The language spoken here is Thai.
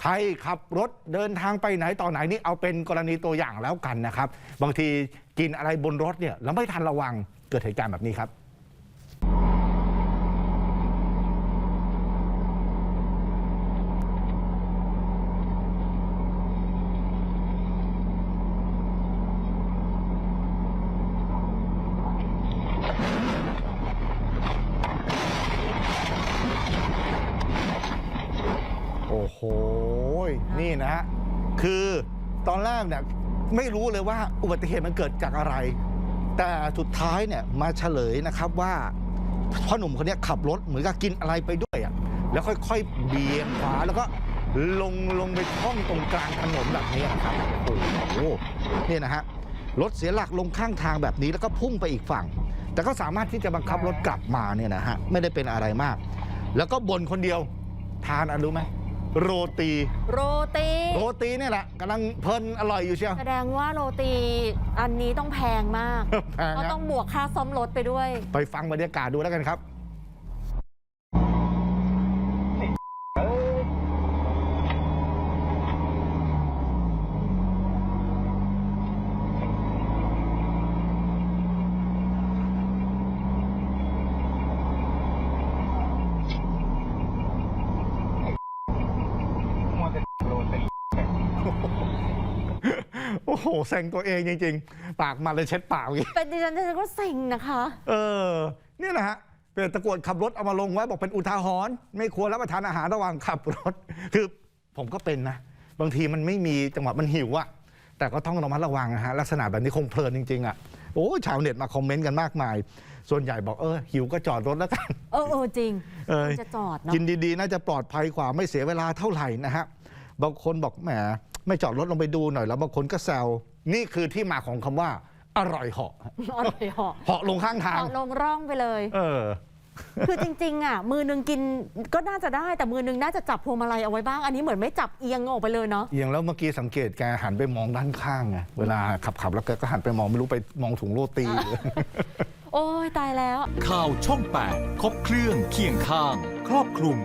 ใครขับรถเดินทางไปไหนต่อไหนนี่เอาเป็นกรณีตัวอย่างแล้วกันนะครับ บางทีกินอะไรบนรถเนี่ยแล้วไม่ทันระวังเกิดเหตุการณ์แบบนี้ครับ โอ้โห นี่นะฮะ คือตอนแรกเนี่ยไม่รู้เลยว่าอุบัติเหตุมันเกิดจากอะไร แต่สุดท้ายเนี่ยมาเฉลยนะครับว่าพ่อหนุ่มคนเนี้ยขับรถเหมือนกับกินอะไรไปด้วยอะ แล้วค่อยๆเบี่ยงขวาแล้วก็ลงลงไปท่องตรงกลางถนนแบบนี้นะครับ โอ้โหนี่นะฮะ รถเสียหลักลงข้างทางแบบนี้แล้วก็พุ่งไปอีกฝั่ง แต่ก็สามารถที่จะบังคับรถกลับมาเนี่ยนะฮะ ไม่ได้เป็นอะไรมาก แล้วก็บ่นคนเดียวทานอะไรรู้ไหม โรตี โรตี โรตีเนี่ยแหละกำลังเพลินอร่อยอยู่เชียว แสดงว่าโรตีอันนี้ต้องแพงมาก แพงก็นะต้องบวกค่าซ่อมรถไปด้วย ไปฟังบรรยากาศดูแล้วกันครับ โอ้โหแซงตัวเองจริง ๆ ปากมันเลยเช็ดปากอีกเป็นดิฉันดิฉันก็เซ็งนะคะ เออเนี่ยนะฮะเป็นตะกรวดขับรถเอามาลงไว้บอกเป็นอุทาหรณ์ไม่ควรรับประทานอาหารระหว่างขับรถ คือผมก็เป็นนะ บางทีมันไม่มีจังหวะมันหิวอะแต่ก็ต้องระมัดระวังนะฮะลักษณะแบบนี้คงเพลินจริงๆอะโอ้ชาวเน็ตมาคอมเมนต์กันมากมาย ส่วนใหญ่บอกเออหิวก็จอดรถแล้วกัน เออเออจริงเออมันจะจอดเนาะกินดีๆ น่าจะปลอดภัยกว่าไม่เสียเวลาเท่าไหร่นะฮะบางคนบอกแหม ไม่จอดรถลงไปดูหน่อยแล้วบางคนก็แซวนี่คือที่มาของคำว่า อร่อยเหาะอร่อยเหาะเหาะลงข้างทางเหาะลงร่องไปเลย เออ คือจริงๆอะมือนึงกินก็น่าจะได้แต่มือนึงน่าจะจับพวงมาลัยเอาไว้บ้าง อันนี้เหมือนไม่จับเอียงออกไปเลยเนาะอย่างแล้วเมื่อกี้สังเกตแกหันไปมองด้านข้างไงเวลาขับขับๆแล้วแกก็หันไปมองไม่รู้ไปมองถุงโรตีหรือ โอ้ยตายแล้ว ข่าวช่อง 8 ครบเครื่องเคียงข้าง ครอบคลุม